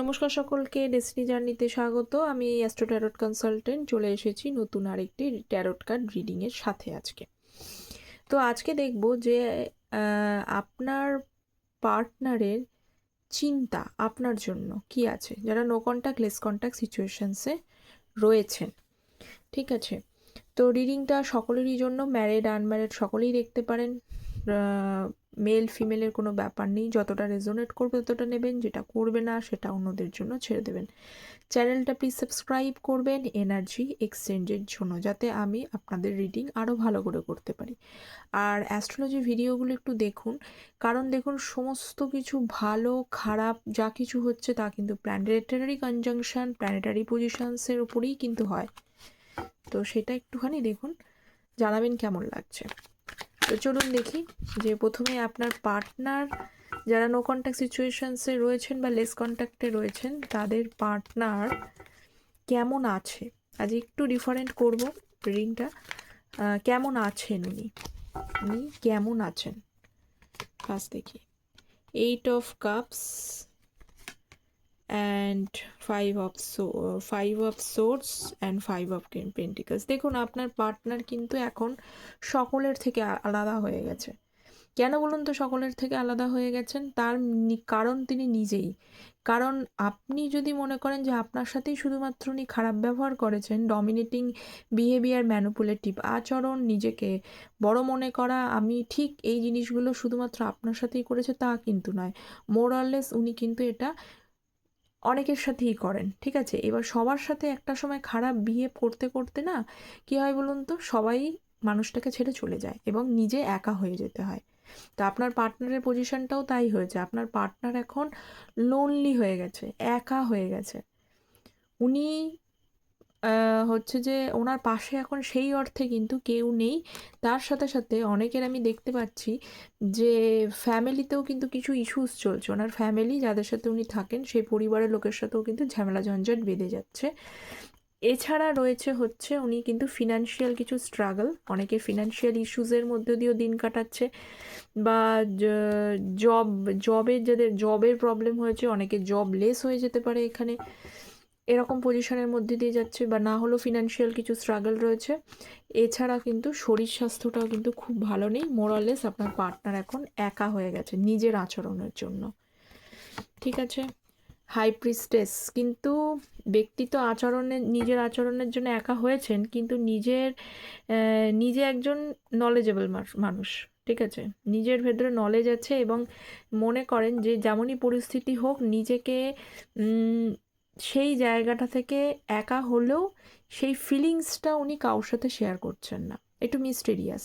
নমস্কার সকলকে ডেসনি জার্নিতে স্বাগত। আমি অ্যাস্ট্রো ট্যারোট কনসালটেন্ট চলে এসেছি নতুন আরেকটি ট্যারোট কার্ড রিডিংয়ের সাথে আজকে। তো আজকে দেখব যে আপনার পার্টনারের চিন্তা আপনার জন্য কি আছে? যারা নো কন্ট্যাক্ট লেস কন্ট্যাক্ট সিচুয়েশনসে রয়েছেন। ঠিক আছে? তো রিডিংটা সকলেরই জন্য ম্যারেড আনম্যারেড সকলেই দেখতে পারেন। মেল ফিমেলের কোনো ব্যাপার নেই। যতটা রেজোনেট করবে ততটা নেবেন, যেটা করবে না সেটা অন্যদের জন্য ছেড়ে দেবেন। চ্যানেলটা প্লিজ সাবস্ক্রাইব করবেন এনার্জি এক্সচেঞ্জের জন্য, যাতে আমি আপনাদের রিডিং আরও ভালো করে করতে পারি। আর অ্যাস্ট্রোলজি ভিডিওগুলো একটু দেখুন, কারণ দেখুন সমস্ত কিছু ভালো, খারাপ, যা কিছু হচ্ছে তা কিন্তু প্ল্যানেটারি কনজাংশন প্ল্যানেটারি পজিশনসের উপরেই কিন্তু হয়। তো সেটা একটুখানি দেখুন, জানাবেন কেমন লাগছে। তো চলুন দেখি যে প্রথমে আপনার পার্টনার যারা নো কন্ট্যাক্ট সিচুয়েশনসে রয়েছেন বা লেস কন্ট্যাক্টে রয়েছেন, তাদের পার্টনার কেমন আছে? আজ একটু ডিফারেন্ট করব রিডিংটা কেমন আছেন উনি? উনি কেমন আছেন? ফার্স্ট দেখি। Eight of cups and five of five of swords and five of pentacles দেখুন, আপনার পার্টনার কিন্তু এখন সকলের থেকে আলাদা হয়ে গেছে। কেন বলুন তো সকলের থেকে আলাদা হয়ে গেছেন? তার কারণ তিনি নিজেই। কারণ আপনি যদি মনে করেন যে আপনার সাথেই শুধুমাত্র উনি খারাপ ব্যবহার করেছেন ডমিনেটিং বিহেভিয়ার ম্যানুপুলেটিভ আচরণ, নিজেকে বড় মনে করা, আমি ঠিক এই জিনিসগুলো শুধুমাত্র আপনার সাথেই করেছে তা কিন্তু নয়। মোরাললেস উনি কিন্তু এটা অনেকের সাথেই করেন, ঠিক আছে? এবার সবার সাথে একটা সময় খারাপ বিহেভ করতে করতে না কী হয় বলুন তো? সবাই মানুষটাকে ছেড়ে চলে যায় এবং নিজে একা হয়ে যেতে হয়। তো আপনার পার্টনারের পজিশনটাও তাই হয়েছে। আপনার পার্টনার এখন লোনলি হয়ে গেছে, একা হয়ে গেছে। উনি হচ্ছে যে ওনার পাশে এখন সেই অর্থে কিন্তু কেউ নেই। তার সাথে সাথে অনেকের আমি দেখতে পাচ্ছি যে ফ্যামিলিতেও কিন্তু কিছু ইস্যুস চলছে। ওনার ফ্যামিলি যাদের সাথে উনি থাকেন, সেই পরিবারের লোকের সাথেও কিন্তু ঝামেলা ঝঞ্ঝাট বেঁধে যাচ্ছে। এছাড়া রয়েছে হচ্ছে উনি কিন্তু ফিনান্সিয়াল কিছু স্ট্রাগল অনেকে ফিনান্সিয়াল ইস্যুসের মধ্যে দিয়েও দিন কাটাচ্ছে বা জব জবের যাদের জবের প্রবলেম হয়েছে, অনেকে জব লেস হয়ে যেতে পারে এখানে। এরকম পজিশনের মধ্যে দিয়ে যাচ্ছে বা না হলেও ফিনান্সিয়াল কিছু স্ট্রাগল রয়েছে। এছাড়া কিন্তু শরীর স্বাস্থ্যটাও কিন্তু খুব ভালো নেই। মোরালেস আপনার পার্টনার এখন একা হয়ে গেছে নিজের আচরণের জন্য। ঠিক আছে? হাই প্রিস্টেস কিন্তু ব্যক্তি তো আচরণের নিজের আচরণের জন্য একা হয়েছেন কিন্তু নিজের নিজে একজন নলেজেবল মানুষ। ঠিক আছে? নিজের ভেতরে নলেজ আছে এবং মনে করেন যে যেমনই পরিস্থিতি হোক নিজেকে সেই জায়গাটা থেকে একা হলেও সেই ফিলিংসটা উনি কারোর সাথে শেয়ার করছেন না। একটু মিস্টেরিয়াস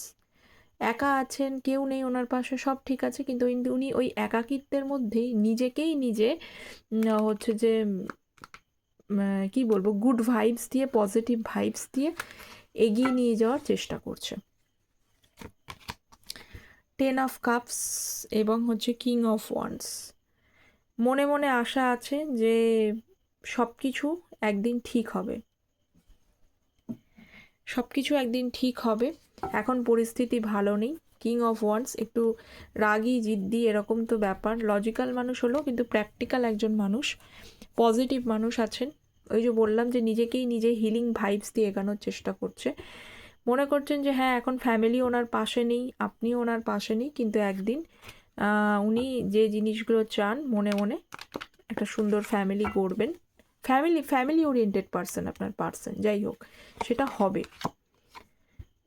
একা আছেন, কেউ নেই ওনার পাশে, সব ঠিক আছে, কিন্তু উনি ওই একাকিত্বের মধ্যেই নিজেকেই নিজে হচ্ছে যে কি বলব গুড ভাইবস দিয়ে পজিটিভ ভাইবস দিয়ে এগিয়ে নিয়ে যাওয়ার চেষ্টা করছে। টেন অফ কাপস এবং হচ্ছে কিং অফ ওয়ান্স মনে মনে আশা আছে যে সব কিছু একদিন ঠিক হবে। সব কিছু একদিন ঠিক হবে। এখন পরিস্থিতি ভালো নেই। কিং অফ ওয়ান্স একটু রাগী, জিদ্দি এরকম তো ব্যাপার। লজিক্যাল মানুষ হলো কিন্তু প্র্যাকটিক্যাল একজন মানুষ। পজিটিভ মানুষ আছেন। ওই যে বললাম যে নিজেকেই নিজে হিলিং ভাইবস দিয়ে এগানোর চেষ্টা করছে। মনে করছেন যে হ্যাঁ এখন ফ্যামিলি ওনার পাশে নেই আপনিও ওনার পাশে নেই, কিন্তু একদিন উনি যে জিনিসগুলো চান, মনে মনে একটা সুন্দর ফ্যামিলি গড়বেন। ফ্যামিলি ফ্যামিলি ওরিয়েন্টেড পার্সন আপনার পার্সন যাই হোক, সেটা হবে।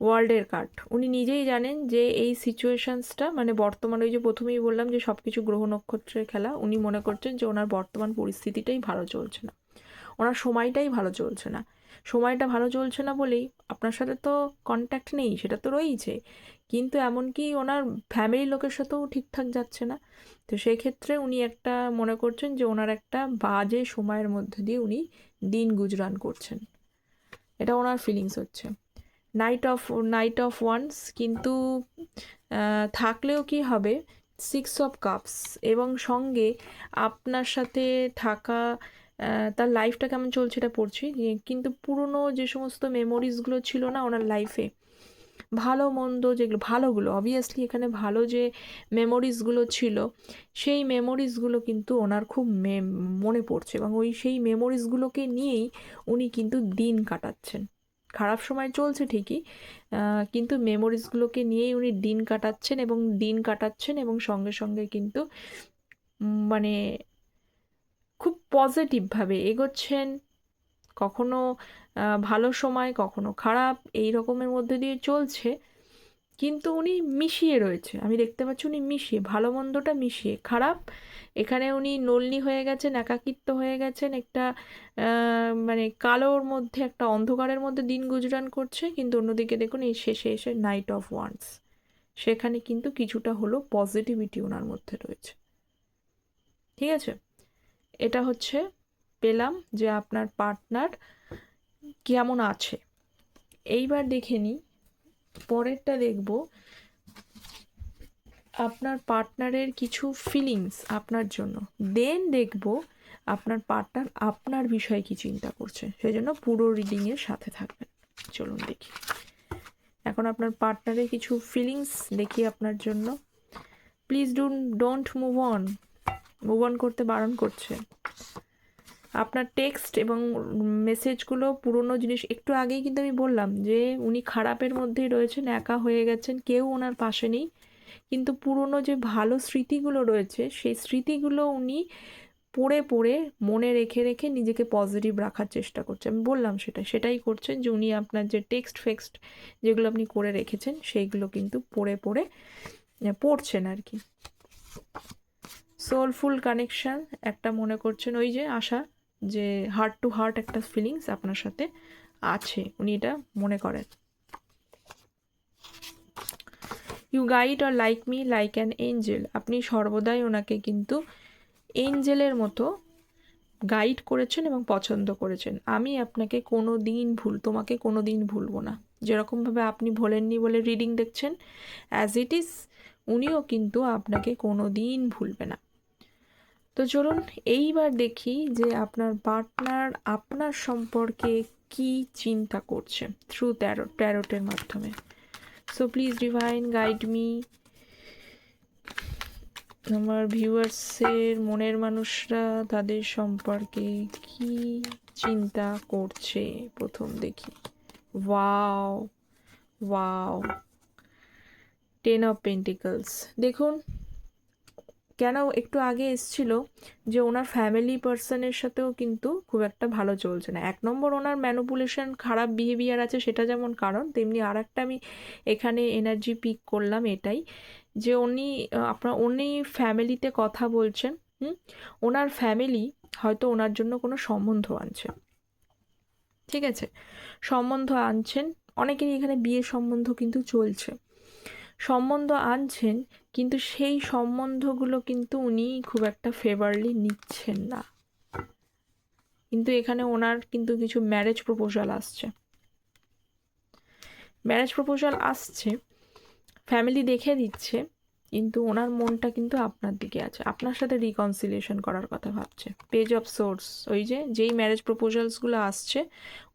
ওয়ার্ল্ডের কার্ড উনি নিজেই জানেন যে এই সিচুয়েশানসটা মানে বর্তমান ওই যে প্রথমেই বললাম যে সব কিছু গ্রহ নক্ষত্রের খেলা, উনি মনে করছেন যে ওনার বর্তমান পরিস্থিতিটাই ভালো চলছে না। ওনার সময়টাই ভালো চলছে না। সময়টা ভালো চলছে না বলেই আপনার সাথে তো কন্ট্যাক্ট নেই, সেটা তো রয়েইছে। কিন্তু এমনকি ওনার ফ্যামিলির লোকের সাথেও ঠিকঠাক যাচ্ছে না। তো সেক্ষেত্রে উনি একটা মনে করছেন যে ওনার একটা বাজে সময়ের মধ্যে দিয়ে উনি দিন গুজরান করছেন। এটা ওনার ফিলিংস হচ্ছে। Knight of knight of wands কিন্তু থাকলেও কি হবে? সিক্স অফ কাপস এবং সঙ্গে আপনার সাথে থাকা তার লাইফটা কেমন চলছে এটা পড়ছি। কিন্তু পুরনো যে সমস্ত মেমোরিজগুলো ছিল না ওনার লাইফে ভালো, মন্দ যেগুলো, ভালোগুলো অবভিয়াসলি এখানে ভালো যে মেমোরিজগুলো ছিল, সেই মেমোরিজগুলো কিন্তু ওনার খুব মনে পড়ছে এবং ওই সেই মেমোরিজগুলোকে নিয়েই উনি কিন্তু দিন কাটাচ্ছেন। খারাপ সময় চলছে ঠিকই কিন্তু মেমোরিজগুলোকে নিয়েই উনি দিন কাটাচ্ছেন এবং দিন কাটাচ্ছেন এবং সঙ্গে সঙ্গে কিন্তু মানে পজিটিভভাবে এগোচ্ছেন, কখনো ভালো সময়, কখনো খারাপ, এই রকমের মধ্যে দিয়ে চলছে। কিন্তু উনি মিশিয়ে রয়েছে। আমি দেখতে পাচ্ছি উনি মিশিয়ে, ভালো মন্দটা মিশিয়ে। খারাপ, এখানে উনি নলনি হয়ে গেছেন, একাকিত্ব হয়ে গেছেন, একটা মানে কালোর মধ্যে, একটা অন্ধকারের মধ্যে দিন গুজরান করছে। কিন্তু অন্যদিকে দেখুন, এই শেষে এসে নাইট অফ ওয়ান্স সেখানে কিন্তু কিছুটা হলো পজিটিভিটি ওনার মধ্যে রয়েছে। ঠিক আছে? এটা হচ্ছে পেলাম যে আপনার পার্টনার কেমন আছে। এইবার দেখে নিই পরেরটা দেখব। আপনার পার্টনারের কিছু ফিলিংস আপনার জন্য। দেন দেখব আপনার পার্টনার আপনার বিষয়ে কি চিন্তা করছে। সেই জন্য পুরো রিডিংয়ের সাথে থাকবেন। চলুন দেখি। এখন আপনার পার্টনারের কিছু ফিলিংস দেখি আপনার জন্য। Please do don't move on move করতে বারণ করছে। আপনার টেক্সট এবং মেসেজগুলো পুরনো জিনিস, একটু আগেই কিন্তু আমি বললাম যে, উনি খারাপের মধ্যেই রয়েছেন, একা হয়ে গেছেন, কেউ ওনার পাশে নেই। কিন্তু পুরনো যে ভালো স্মৃতিগুলো রয়েছে, সেই স্মৃতিগুলো উনি পড়ে পড়ে মনে রেখে রেখে নিজেকে পজিটিভ রাখার চেষ্টা করছে। আমি বললাম সেটা সেটাই করছেন যে, উনি আপনার যে টেক্সট ফেক্সট যেগুলো আপনি করে রেখেছেন, সেইগুলো কিন্তু পড়ে পড়ে পড়ছেন আর কি। সোলফুল কানেকশন একটা মনে করছেন ওই যে আশা, যে হার্ট টু হার্ট একটা ফিলিংস আপনার সাথে আছে, উনি এটা মনে করেন। You guide are like me like an angel আপনি সর্বদাই ওনাকে কিন্তু এঞ্জেলের মতো গাইড করেছেন এবং পছন্দ করেছেন। আমি আপনাকে কোনো দিন ভুল, তোমাকে কোনো দিন ভুলবো না। যেরকমভাবে আপনি ভোলেননি বলে রিডিং দেখছেন অ্যাজ ইট ইজ উনিও কিন্তু আপনাকে কোনো দিন ভুলবে না। তো চলুন এইবার দেখি যে আপনার পার্টনার আপনার সম্পর্কে কি চিন্তা করছে থ্রু ট্যারো ট্যারোটের মাধ্যমে। So please divine guide me আমার ভিউয়ার্সের মনের মানুষরা তাদের সম্পর্কে কি চিন্তা করছে? প্রথম দেখি। Wow wow ten of pentacles দেখুন কেন একটু আগে এসছিল যে ওনার ফ্যামিলি পার্সনের সাথেও কিন্তু খুব একটা ভালো চলছে না। এক নম্বর ওনার ম্যানুপুলেশন খারাপ বিহেভিয়ার আছে সেটা যেমন কারণ, তেমনি আর একটা আমি এখানে এনার্জি পিক করলাম এটাই যে উনি, আপনার উনি ফ্যামিলিতে কথা বলছেন, হুম? ওনার ফ্যামিলি হয়তো ওনার জন্য কোনো সম্বন্ধ আনছে। ঠিক আছে? সম্বন্ধ আনছেন, অনেকেরই এখানে বিয়ে সম্বন্ধ কিন্তু চলছে। সম্বন্ধ আনছেন কিন্তু সেই সম্বন্ধগুলো কিন্তু উনি খুব একটা ফেভারলি নিচ্ছেন না। কিন্তু এখানে ওনার কিন্তু কিছু ম্যারেজ প্রপোজাল আসছে। ম্যারেজ প্রপোজাল আসছে ফ্যামিলি দেখে দিচ্ছে, কিন্তু ওনার মনটা কিন্তু আপনার দিকে আছে। আপনার সাথে রিকনসিলিয়েশন করার কথা ভাবছে। পেজ অফ সোর্স ওই যে, যেই ম্যারেজ প্রপোজালসগুলো আসছে,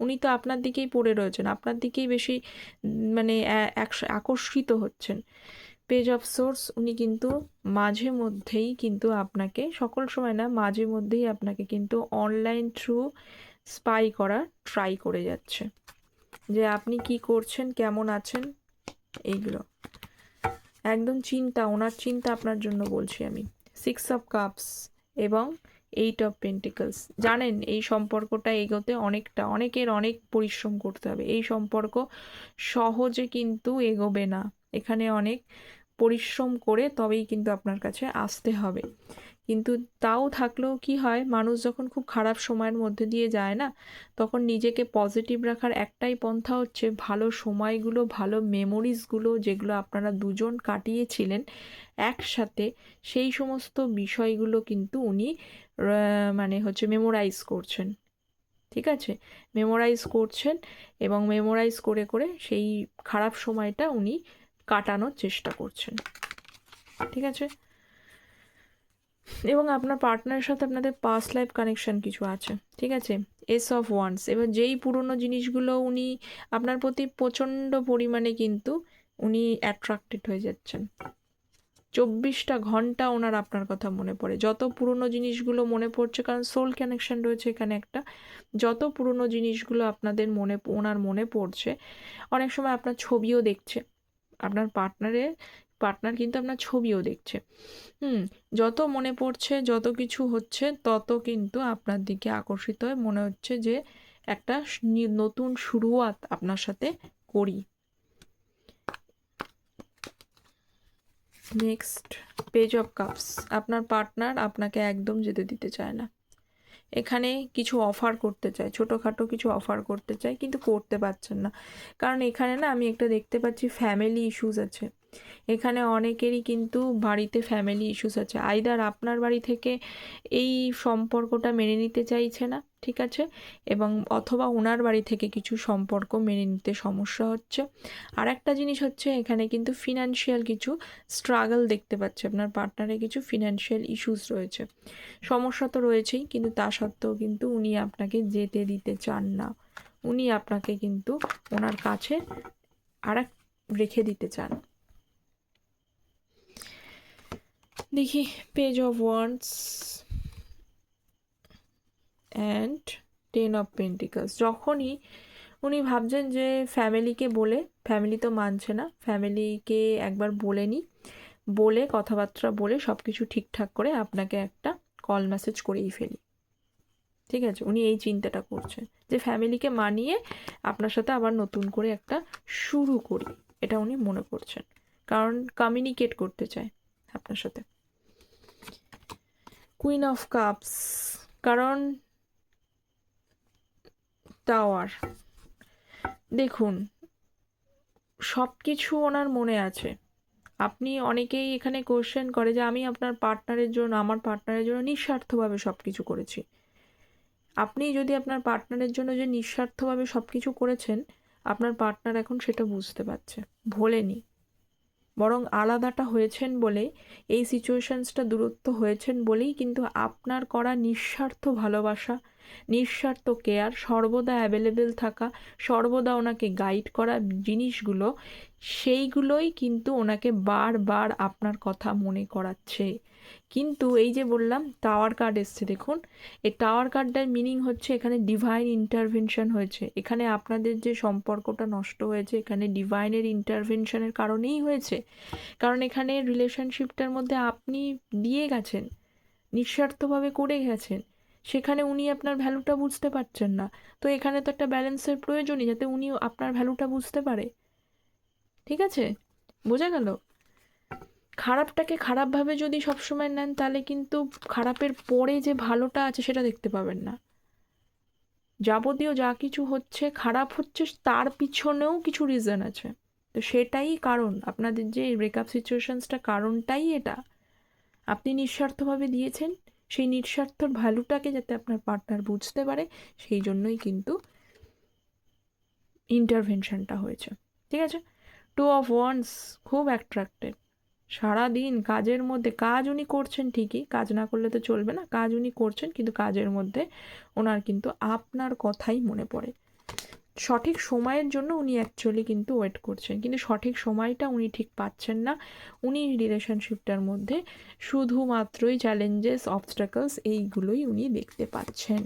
উনি তো আপনার দিকেই পড়ে রয়েছেন। আপনার দিকেই বেশি মানে আকর্ষিত হচ্ছেন। পেজ অফ সোর্স উনি কিন্তু মাঝে মধ্যেই কিন্তু আপনাকে, সকল সময় না, মাঝে মধ্যেই আপনাকে কিন্তু অনলাইন থ্রু স্পাই করা ট্রাই করে যাচ্ছে। যে আপনি কি করছেন, কেমন আছেন, এইগুলো। একদম চিন্তা, ওনার চিন্তা আপনার জন্য বলছি আমি। সিক্স অফ কাপস এবং এইট অফ পেন্টিকলস জানেন, এই সম্পর্কটা এগোতে অনেকটা, অনেকের অনেক পরিশ্রম করতে হবে। এই সম্পর্ক সহজে কিন্তু এগোবে না। এখানে অনেক পরিশ্রম করে তবেই কিন্তু আপনার কাছে আসতে হবে। কিন্তু তাও থাকলেও কি হয়, মানুষ যখন খুব খারাপ সময়ের মধ্যে দিয়ে যায় না, তখন নিজেকে পজিটিভ রাখার একটাই পন্থা হচ্ছে ভালো সময়গুলো, ভালো মেমোরিজগুলো যেগুলো আপনারা দুজন কাটিয়েছিলেন একসাথে, সেই সমস্ত বিষয়গুলো কিন্তু উনি মানে হচ্ছে মেমোরাইজ করছেন। ঠিক আছে? মেমোরাইজ করছেন এবং মেমোরাইজ করে করে সেই খারাপ সময়টা উনি কাটানোর চেষ্টা করছেন। ঠিক আছে? এবং আপনার পার্টনারের সাথে আপনাদের পাস্ট লাইফ কানেকশন কিছু আছে। ঠিক আছে? এস অফ ওয়ান্স এবার যেই পুরনো জিনিসগুলো উনি আপনার প্রতি প্রচণ্ড পরিমাণে কিন্তু উনি অ্যাট্রাক্টেড হয়ে যাচ্ছেন। চব্বিশটা ঘণ্টা ওনার আপনার কথা মনে পড়ে। যত পুরনো জিনিসগুলো মনে পড়ছে, কারণ সোল কানেকশন রয়েছে এখানে একটা, যত পুরনো জিনিসগুলো আপনাদের মনে, ওনার মনে পড়ছে, অনেক সময় আপনার ছবিও দেখছে। আপনার পার্টনারের পার্টনার কিন্তু আপনার ছবিও দেখছে। হুম, যত মনে পড়ছে, যত কিছু হচ্ছে, তত কিন্তু আপনার দিকে আকর্ষিত হয়ে। মনে হচ্ছে যে একটা নতুন শুরুয়াত আপনার সাথে করি। নেক্সট পেজ অফ কাপস আপনার পার্টনার আপনাকে একদম যেতে দিতে চায় না। এখানে কিছু অফার করতে চাই ছোটোখাটো কিছু অফার করতে চাই কিন্তু করতে পারছেন না। কারণ এখানে না আমি একটা দেখতে পাচ্ছি ফ্যামিলি ইস্যুস আছে। এখানে অনেকেরই কিন্তু বাড়িতে ফ্যামিলি ইস্যুস আছে। আইদার আপনার বাড়ি থেকে এই সম্পর্কটা মেনে নিতে চাইছে না, ঠিক আছে? এবং অথবা ওনার বাড়ি থেকে কিছু সম্পর্ক মেনে নিতে সমস্যা হচ্ছে। আর একটা জিনিস হচ্ছে, এখানে কিন্তু ফিনান্সিয়াল কিছু স্ট্রাগল দেখতে পাচ্ছে। আপনার পার্টনারে কিছু ফিনান্সিয়াল ইস্যুস রয়েছে। সমস্যা তো রয়েছেই, কিন্তু তা সত্ত্বেও কিন্তু উনি আপনাকে যেতে দিতে চান না। উনি আপনাকে কিন্তু ওনার কাছে আর রেখে দিতে চান। দেখি page of wands and ten of pentacles যখনই উনি ভাবছেন যে ফ্যামিলিকে বলে ফ্যামিলি তো মানছে না ফ্যামিলিকে একবার বলে নিই বলে, কথাবার্তা বলে সব কিছু ঠিকঠাক করে আপনাকে একটা কল মেসেজ করেই ফেলি। ঠিক আছে? উনি এই চিন্তাটা করছেন যে ফ্যামিলিকে মানিয়ে আপনার সাথে আবার নতুন করে একটা শুরু করি, এটা উনি মনে করছেন। কারণ কমিউনিকেট করতে চায় আপনার সাথে। কুইন অফ কাপস কারণ টাওয়ার দেখুন সব কিছু ওনার মনে আছে। আপনি অনেকেই এখানে কোশ্চেন করে যে, আমি আপনার পার্টনারের জন্য, আমার পার্টনারের জন্য নিঃস্বার্থভাবে সব কিছু করেছি। আপনি যদি আপনার পার্টনারের জন্য যে নিঃস্বার্থভাবে সব কিছু করেছেন, আপনার পার্টনার এখন সেটা বুঝতে পারছে, ভোলেনি। বরং আলাদাটা হয়েছেন বলে এই সিচুয়েশানসটা দূরত্ব হয়েছেন বলেই কিন্তু আপনার করা নিঃস্বার্থ ভালোবাসা, নিঃস্বার্থ কেয়ার সর্বদা অ্যাভেলেবেল থাকা, সর্বদা ওনাকে গাইড করা জিনিসগুলো, সেইগুলোই কিন্তু ওনাকে বারবার আপনার কথা মনে করাচ্ছে। কিন্তু এই যে বললাম টাওয়ার কার্ড এসছে, দেখুন। এই টাওয়ার কার্ডটার মিনিং হচ্ছে এখানে ডিভাইন ইন্টারভেনশন হয়েছে। এখানে আপনাদের যে সম্পর্কটা নষ্ট হয়েছে, এখানে ডিভাইনের ইন্টারভেনশনের কারণেই হয়েছে। কারণ এখানে রিলেশনশিপটার মধ্যে আপনি দিয়ে গেছেন, নিঃস্বার্থভাবে করে গেছেন। সেখানে উনি আপনার ভ্যালুটা বুঝতে পারছেন না। তো এখানে তো একটা ব্যালেন্সের প্রয়োজনই, যাতে উনি আপনার ভ্যালুটা বুঝতে পারে। ঠিক আছে? বোঝা গেল? খারাপটাকে খারাপভাবে যদি সবসময় নেন, তাহলে কিন্তু খারাপের পরে যে ভালোটা আছে সেটা দেখতে পাবেন না। যাবতীয় যা কিছু হচ্ছে, খারাপ হচ্ছে, তার পিছনেও কিছু রিজন আছে। তো সেটাই কারণ। আপনাদের যে ব্রেকআপ সিচুয়েশনসটা কারণটাই এটা। আপনি নিঃস্বার্থভাবে দিয়েছেন, সেই নিঃস্বার্থর ভ্যালুটাকে যাতে আপনার পার্টনার বুঝতে পারে, সেই জন্যই কিন্তু ইন্টারভেনশনটা হয়েছে। ঠিক আছে? টু অফ ওয়ান্স খুব অ্যাট্রাক্টেড সারাদিন কাজের মধ্যে, কাজ উনি করছেন ঠিকই, কাজ না করলে তো চলবে না, কাজ উনি করছেন কিন্তু কাজের মধ্যে ওনার কিন্তু আপনার কথাই মনে পড়ে। সঠিক সময়ের জন্য উনি অ্যাকচুয়ালি কিন্তু ওয়েট করছেন, কিন্তু সঠিক সময়টা উনি ঠিক পাচ্ছেন না। উনি রিলেশনশিপটার মধ্যে শুধুমাত্রই চ্যালেঞ্জেস অবস্টাকলস এইগুলোই উনি দেখতে পাচ্ছেন।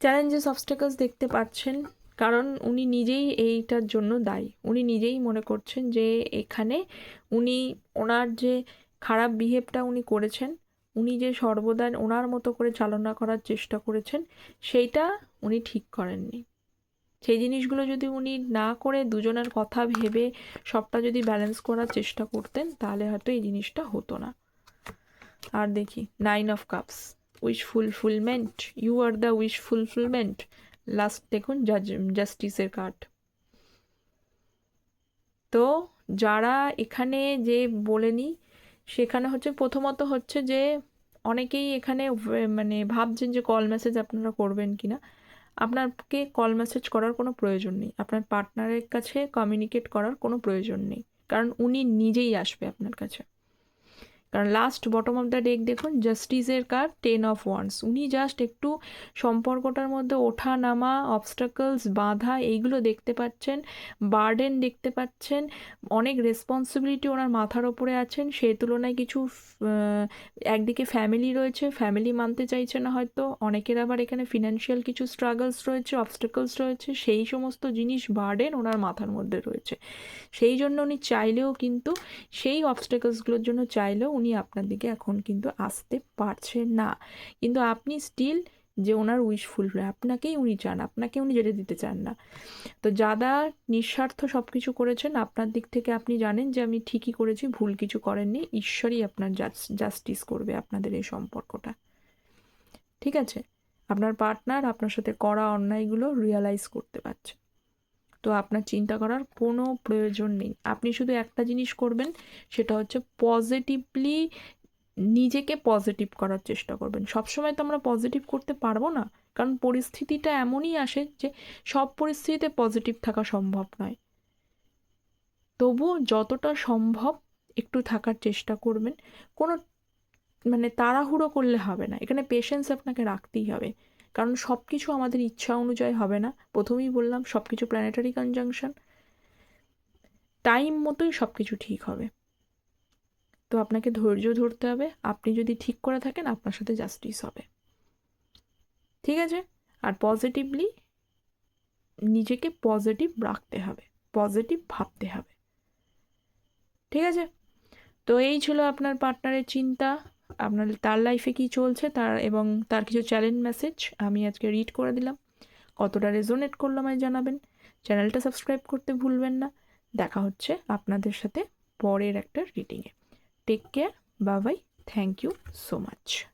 চ্যালেঞ্জেস অবস্টাকলস দেখতে পাচ্ছেন। কারণ উনি নিজেই এইটার জন্য দায়ী। উনি নিজেই মনে করছেন যে এখানে উনি ওনার যে খারাপ বিহেভটা উনি করেছেন, উনি যে সর্বদা ওনার মতো করে চালনা করার চেষ্টা করেছেন, সেইটা উনি ঠিক করেননি। সেই জিনিসগুলো যদি উনি না করে দুজনের কথা ভেবে সবটা যদি ব্যালেন্স করার চেষ্টা করতেন, তাহলে হয়তো এই জিনিসটা হতো না। আর দেখি nine of cups wish fulfilment you are the wish fulfilment last দেখুন জাজ জাস্টিসের কার্ড তো যারা এখানে যে বলেনি সেখানে হচ্ছে প্রথমত হচ্ছে যে অনেকেই এখানে মানে ভাবছেন যে কল মেসেজ আপনারা করবেন কি না আপনাকে কল মেসেজ করার কোনো প্রয়োজন নেই। আপনার পার্টনারের কাছে কমিউনিকেট করার কোনো প্রয়োজন নেই। কারণ উনি নিজেই আসবে আপনার কাছে। কারণ last bottom of the deck দেখুন জাস্টিসের কার টেন অফ ওয়ান্স উনি জাস্ট একটু সম্পর্কটার মধ্যে ওঠা নামা অবস্টাকলস বাধা, এইগুলো দেখতে পাচ্ছেন বার্ডেন দেখতে পাচ্ছেন, অনেক রেসপন্সিবিলিটি ওনার মাথার ওপরে আছেন সেই তুলনায় কিছু একদিকে ফ্যামিলি রয়েছে ফ্যামিলি মানতে চাইছে না হয়তো, অনেকের আবার এখানে ফিনান্সিয়াল কিছু স্ট্রাগলস রয়েছে অবস্টাকলস রয়েছে, সেই সমস্ত জিনিস বার্ডেন ওনার মাথার মধ্যে রয়েছে। সেই জন্য উনি চাইলেও কিন্তু, সেই অবস্টাকলসগুলোর জন্য চাইলেও উনি আপনার দিকে এখন কিন্তু আসতে পারছেন না। কিন্তু আপনি স্টিল যে ওনার উইশফুল আপনাকেই উনি চান, আপনাকে উনি যেতে দিতে চান না। তো যারা নিঃস্বার্থ সব কিছু করেছেন, আপনার দিক থেকে আপনি জানেন যে আমি ঠিকই করেছি, ভুল কিছু করেননি, ঈশ্বরই আপনার জাস্টিস করবে আপনাদের এই সম্পর্কটা। ঠিক আছে? আপনার পার্টনার আপনার সাথে করা অন্যায়গুলো রিয়ালাইজ করতে পারছে। তো আপনার চিন্তা করার কোনো প্রয়োজন নেই। আপনি শুধু একটা জিনিস করবেন, সেটা হচ্ছে পজিটিভলি নিজেকে পজিটিভ করার চেষ্টা করবেন। সবসময় তো আমরা পজিটিভ করতে পারব না, কারণ পরিস্থিতিটা এমনই আসে যে সব পরিস্থিতিতে পজিটিভ থাকা সম্ভব নয়। তবু যতটা সম্ভব একটু থাকার চেষ্টা করবেন। কোনো মানে তাড়াহুড়ো করলে হবে না। এখানে পেশেন্স আপনাকে রাখতেই হবে। কারণ সব কিছু আমাদের ইচ্ছা অনুযায়ী হবে না। প্রথমেই বললাম সব কিছু প্ল্যানেটারি কনজাংশন টাইম মতোই সব কিছু ঠিক হবে। তো আপনাকে ধৈর্য ধরতে হবে। আপনি যদি ঠিক করে থাকেন, আপনার সাথে জাস্টিস হবে। ঠিক আছে? আর পজিটিভলি নিজেকে পজিটিভ রাখতে হবে। পজিটিভ ভাবতে হবে। ঠিক আছে? তো এই ছিল আপনার পার্টনারের চিন্তা। আপনার তার লাইফে কি চলছে, তার এবং তার কিছু চ্যালেঞ্জ মেসেজ আমি আজকে রিড করে দিলাম। কতটা রেজোনেট করল আমায় জানাবেন। চ্যানেলটা সাবস্ক্রাইব করতে ভুলবেন না। দেখা হচ্ছে আপনাদের সাথে পরের একটা রিডিংয়ে টেক কেয়ার বাবাই থ্যাংক ইউ সো মাচ